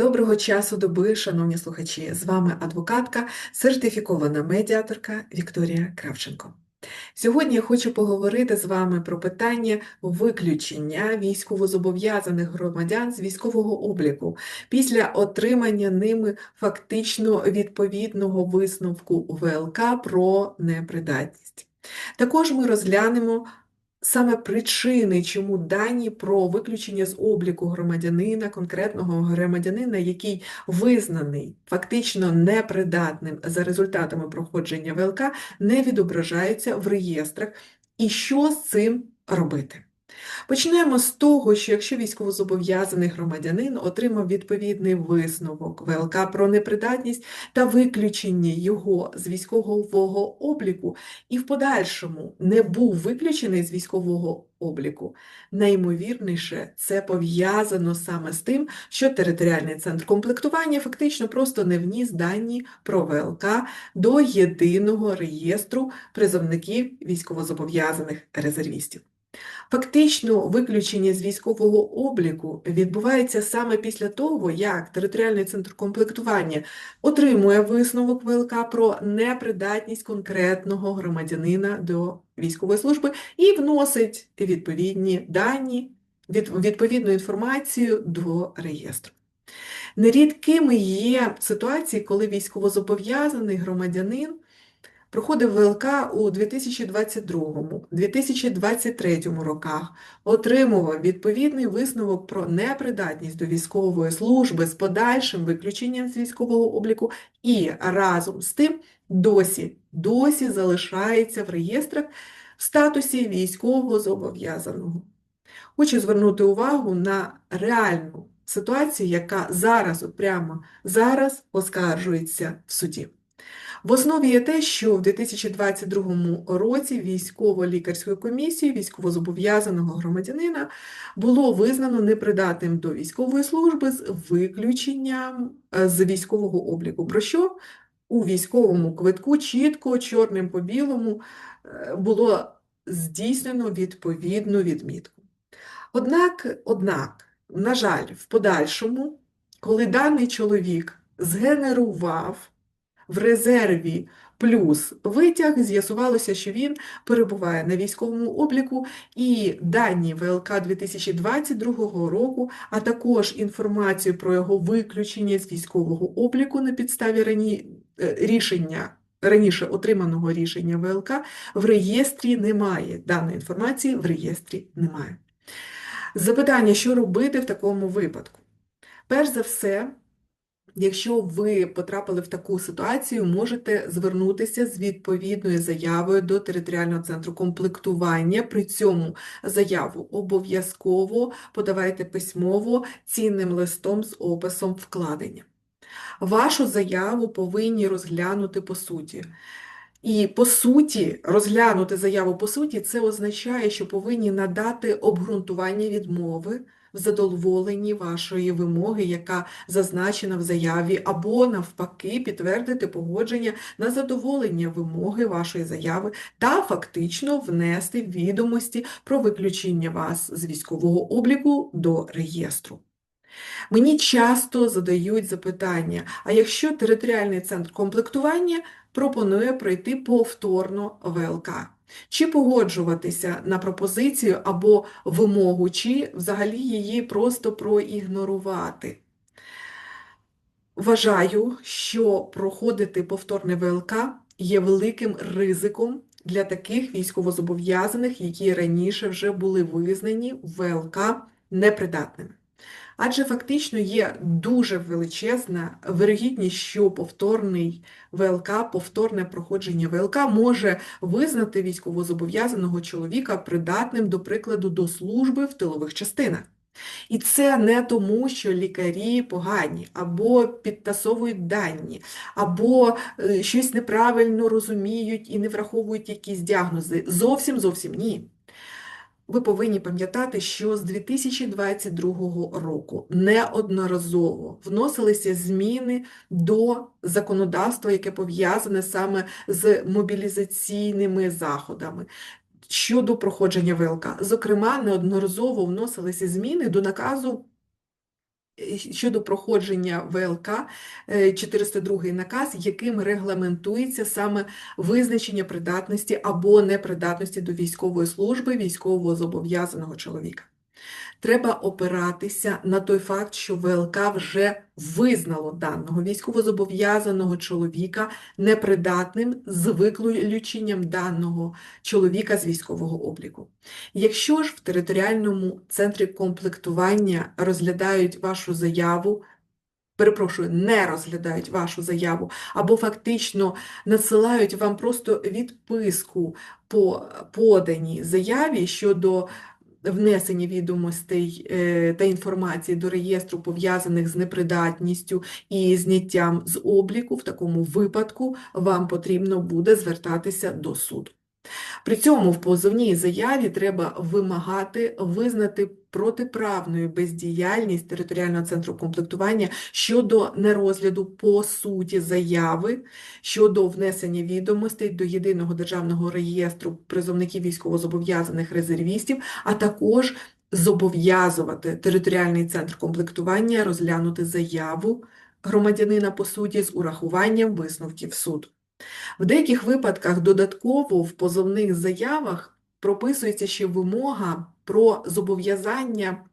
Доброго часу доби, шановні слухачі! З вами адвокатка, сертифікована медіаторка Вікторія Кравченко. Сьогодні я хочу поговорити з вами про питання виключення військовозобов'язаних громадян з військового обліку після отримання ними фактично відповідного висновку ВЛК про непридатність. Також ми розглянемо саме причини, чому дані про виключення з обліку громадянина, конкретного громадянина, який визнаний фактично непридатним за результатами проходження ВЛК, не відображаються в реєстрах, і що з цим робити. Почнемо з того, що якщо військовозобов'язаний громадянин отримав відповідний висновок ВЛК про непридатність та виключення його з військового обліку, і в подальшому не був виключений з військового обліку, найімовірніше це пов'язано саме з тим, що територіальний центр комплектування фактично просто не вніс дані про ВЛК до єдиного реєстру призовників військовозобов'язаних резервістів. Фактично, виключення з військового обліку відбувається саме після того, як територіальний центр комплектування отримує висновок ВЛК про непридатність конкретного громадянина до військової служби і вносить відповідні дані, відповідну інформацію до реєстру. Нерідкими є ситуації, коли військовозобов'язаний громадянин проходив ВЛК у 2022-2023 роках, отримував відповідний висновок про непридатність до військової служби з подальшим виключенням з військового обліку і разом з тим досі, досі залишається в реєстрах в статусі військового зобов'язаного. Хочу звернути увагу на реальну ситуацію, яка зараз, от прямо зараз, оскаржується в суді. В основі є те, що в 2022 році військово-лікарською комісією військовозобов'язаного громадянина було визнано непридатним до військової служби з виключенням е, з військового обліку. Про що у військовому квитку чітко, чорним по білому е, було здійснено відповідну відмітку. Однак, однак, на жаль, в подальшому, коли даний чоловік згенерував в резерві плюс витяг, з'ясувалося, що він перебуває на військовому обліку, і дані ВЛК 2022 року, а також інформацію про його виключення з військового обліку на підставі рані... Е, рішення. Раніше отриманого рішення ВЛК в реєстрі немає. Даної інформації в реєстрі немає. Запитання, що робити в такому випадку? Перш за все, Якщо ви потрапили в таку ситуацію, можете звернутися з відповідною заявою до територіального центру комплектування. При цьому заяву обов'язково подавайте письмово цінним листом з описом вкладення. Вашу заяву повинні розглянути по суті. І по суті, розглянути заяву по суті, це означає, що повинні надати обґрунтування відмови в задоволенні вашої вимоги, яка зазначена в заяві, або, навпаки, підтвердити погодження на задоволення вимоги вашої заяви та фактично внести відомості про виключення вас з військового обліку до реєстру. Мені часто задають запитання: а якщо територіальний центр комплектування пропонує пройти повторно ВЛК? Чи погоджуватися на пропозицію або вимогу, чи взагалі її просто проігнорувати. Вважаю, що проходити повторне ВЛК є великим ризиком для таких військовозобов'язаних, які раніше вже були визнані ВЛК непридатними. Адже фактично є дуже величезна вирогідність, що повторний ВЛК, повторне проходження ВЛК може визнати військовозобов'язаного чоловіка придатним, до прикладу, до служби в тилових частинах. І це не тому, що лікарі погані, або підтасовують дані, або е, щось неправильно розуміють і не враховують якісь діагнози. Зовсім зовсім ні ви повинні пам'ятати, що з 2022 року неодноразово вносилися зміни до законодавства, яке пов'язане саме з мобілізаційними заходами. Щодо проходження ВЛК, зокрема, неодноразово вносилися зміни до наказу щодо проходження ВЛК е, 402 наказ, яким регламентується саме визначення придатності або непридатності до військової служби військового зобов'язаного чоловіка. Треба опиратися на той факт, що ВЛК вже визнало даного військовозобов'язаного чоловіка непридатним з виключенням даного чоловіка з військового обліку. Якщо ж в територіальному центрі комплектування розглядають вашу заяву, перепрошую, не розглядають вашу заяву, або фактично надсилають вам просто відписку по поданій заяві щодо внесення відомостей е, та інформації до реєстру, пов'язаних з непридатністю і зняттям з обліку, в такому випадку вам потрібно буде звертатися до суду. При цьому в позовній заяві треба вимагати визнати протиправною бездіяльність територіального центру комплектування щодо нерозгляду по суті заяви щодо внесення відомостей до єдиного державного реєстру призовників військовозобов'язаних резервістів, а також зобов'язувати територіальний центр комплектування розглянути заяву громадянина по суті з урахуванням висновків суду. В деяких випадках додатково в позовних заявах прописується ще вимога про зобов'язання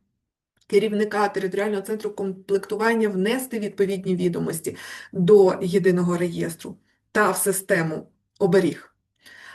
керівника територіального центру комплектування внести відповідні відомості до єдиного реєстру та в систему оберіг.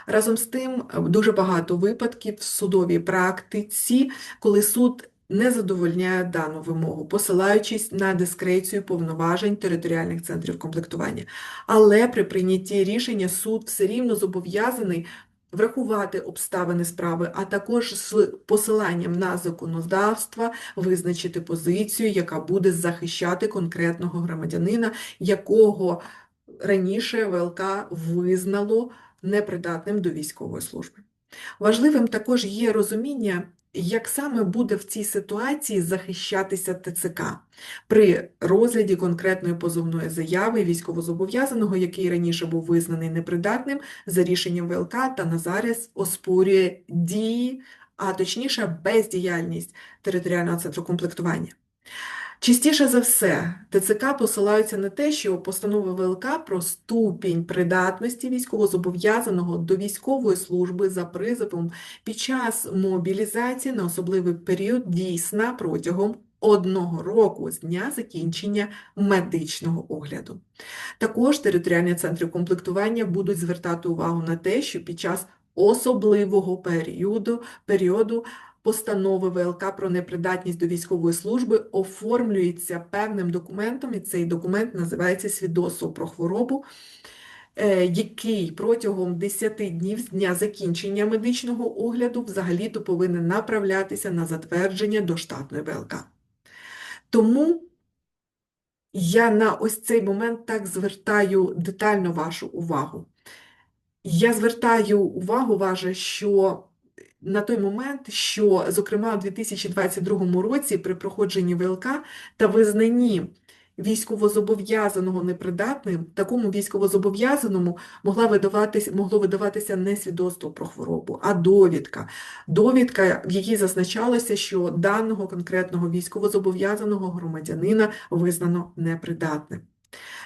Разом з тим, дуже багато випадків в судовій практиці, коли суд не задовольняє дану вимогу, посилаючись на дискрецію повноважень територіальних центрів комплектування. Але при прийнятті рішення суд все рівно зобов'язаний врахувати обставини справи, а також з посиланням на законодавство визначити позицію, яка буде захищати конкретного громадянина, якого раніше ВЛК визнало непридатним до військової служби. Важливим також є розуміння як саме буде в цій ситуації захищатися ТЦК при розгляді конкретної позовної заяви військовозобов'язаного, який раніше був визнаний непридатним за рішенням ВЛК та на зараз оспорює дії, а точніше бездіяльність територіального центру комплектування? Частіше за все, ТЦК посилаються на те, що постанови ВЛК про ступінь придатності військовозобов'язаного до військової служби за призовом під час мобілізації на особливий період дійсна протягом одного року з дня закінчення медичного огляду. Також територіальні центри комплектування будуть звертати увагу на те, що під час особливого періоду, періоду постанови ВЛК про непридатність до військової служби оформлюється певним документом, і цей документ називається свідоцтво про хворобу, е, який протягом 10 днів з дня закінчення медичного огляду взагалі-то повинен направлятися на затвердження до штатної ВЛК. Тому я на ось цей момент так звертаю детально вашу увагу. Я звертаю увагу вашу, що на той момент, що, зокрема, у 2022 році при проходженні ВЛК та визнанні військовозобов'язаного непридатним, такому військовозобов'язаному могла видаватися, могло видаватися не свідоцтво про хворобу, а довідка. Довідка, в якій зазначалося, що даного конкретного військовозобов'язаного громадянина визнано непридатним.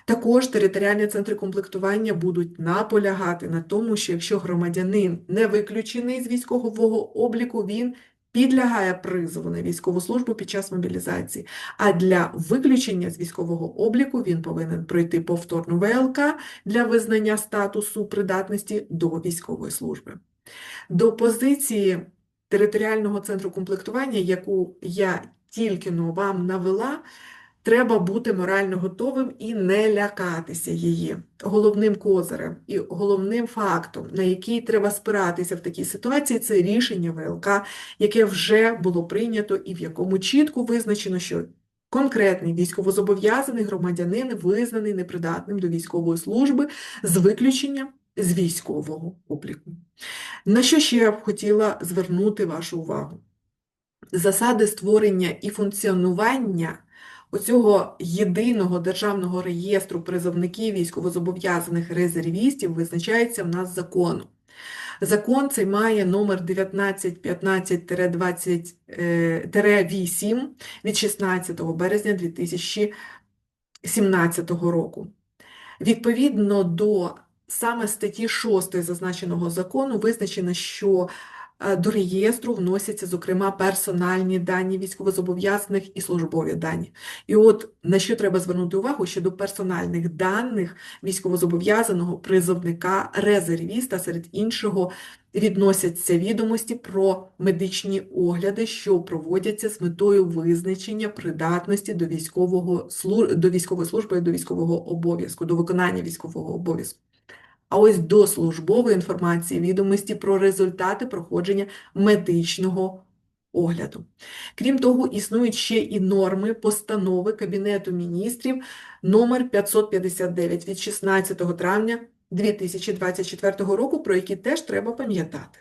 Також територіальні центри комплектування будуть наполягати на тому, що якщо громадянин не виключений з військового обліку, він підлягає призову на військову службу під час мобілізації, а для виключення з військового обліку він повинен пройти повторну ВЛК для визнання статусу придатності до військової служби. До позиції територіального центру комплектування, яку я тільки но вам навела, Треба бути морально готовим і не лякатися її. Головним козирем і головним фактом, на який треба спиратися в такій ситуації, це рішення ВЛК, яке вже було прийнято і в якому чітко визначено, що конкретний військовозобов'язаний громадянин визнаний непридатним до військової служби з виключенням з військового обліку. На що ще я б хотіла звернути вашу увагу? Засади створення і функціонування оцього єдиного державного реєстру призовників військовозобов'язаних резервістів визначається в нас законом. Закон цей має номер 1915-20-8 від 16 березня 2017 року. Відповідно до саме статті 6 зазначеного закону визначено, що е, до реєстру вносяться, зокрема, персональні дані військовозобов'язаних і службові дані. І от на що треба звернути увагу, що до персональних даних військовозобов'язаного, призовника, резервіста, серед іншого, відносяться відомості про медичні огляди, що проводяться з метою визначення придатності до військового до військової служби до військового обов'язку, до виконання військового обов'язку. А ось до службової інформації відомості про результати проходження медичного огляду. Крім того, існують ще і норми постанови Кабінету міністрів номер 559 від 16 травня 2024 року, про які теж треба пам'ятати.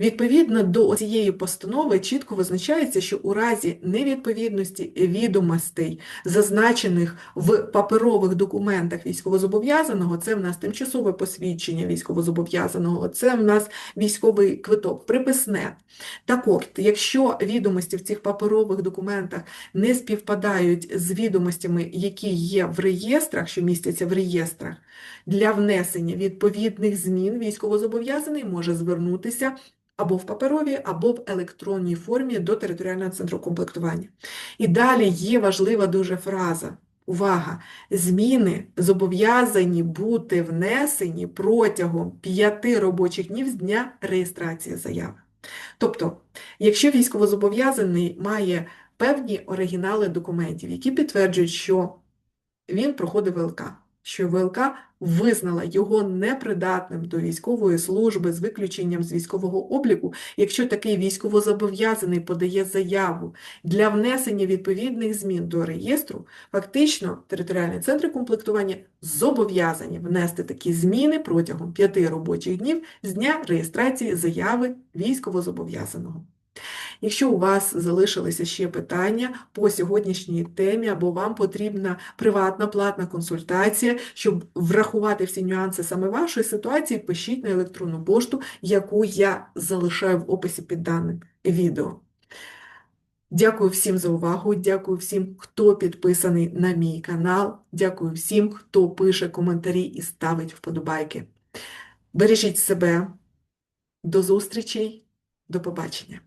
Відповідно до цієї постанови чітко визначається, що у разі невідповідності відомостей, зазначених в паперових документах військовозобов'язаного, це в нас тимчасове посвідчення військовозобов'язаного, це в нас військовий квиток, приписне. Так от, якщо відомості в цих паперових документах не співпадають з відомостями, які є в реєстрах, що містяться в реєстрах, для внесення відповідних змін військовозобов'язаний може звернутися або в паперовій, або в електронній формі до територіального центру комплектування. І далі є важлива дуже фраза. Увага! Зміни зобов'язані бути внесені протягом п'яти робочих днів з дня реєстрації заяви. Тобто, якщо військовозобов'язаний має певні оригінали документів, які підтверджують, що він проходив ВЛК, що ВЛК визнала його непридатним до військової служби з виключенням з військового обліку, якщо такий військовозобов'язаний подає заяву для внесення відповідних змін до реєстру, фактично територіальні центри комплектування зобов'язані внести такі зміни протягом п'яти робочих днів з дня реєстрації заяви військовозобов'язаного. Якщо у вас залишилися ще питання по сьогоднішній темі, або вам потрібна приватна платна консультація, щоб врахувати всі нюанси саме вашої ситуації, пишіть на електронну пошту, яку я залишаю в описі під даним відео. Дякую всім за увагу, дякую всім, хто підписаний на мій канал, дякую всім, хто пише коментарі і ставить вподобайки. Бережіть себе, до зустрічей, до побачення!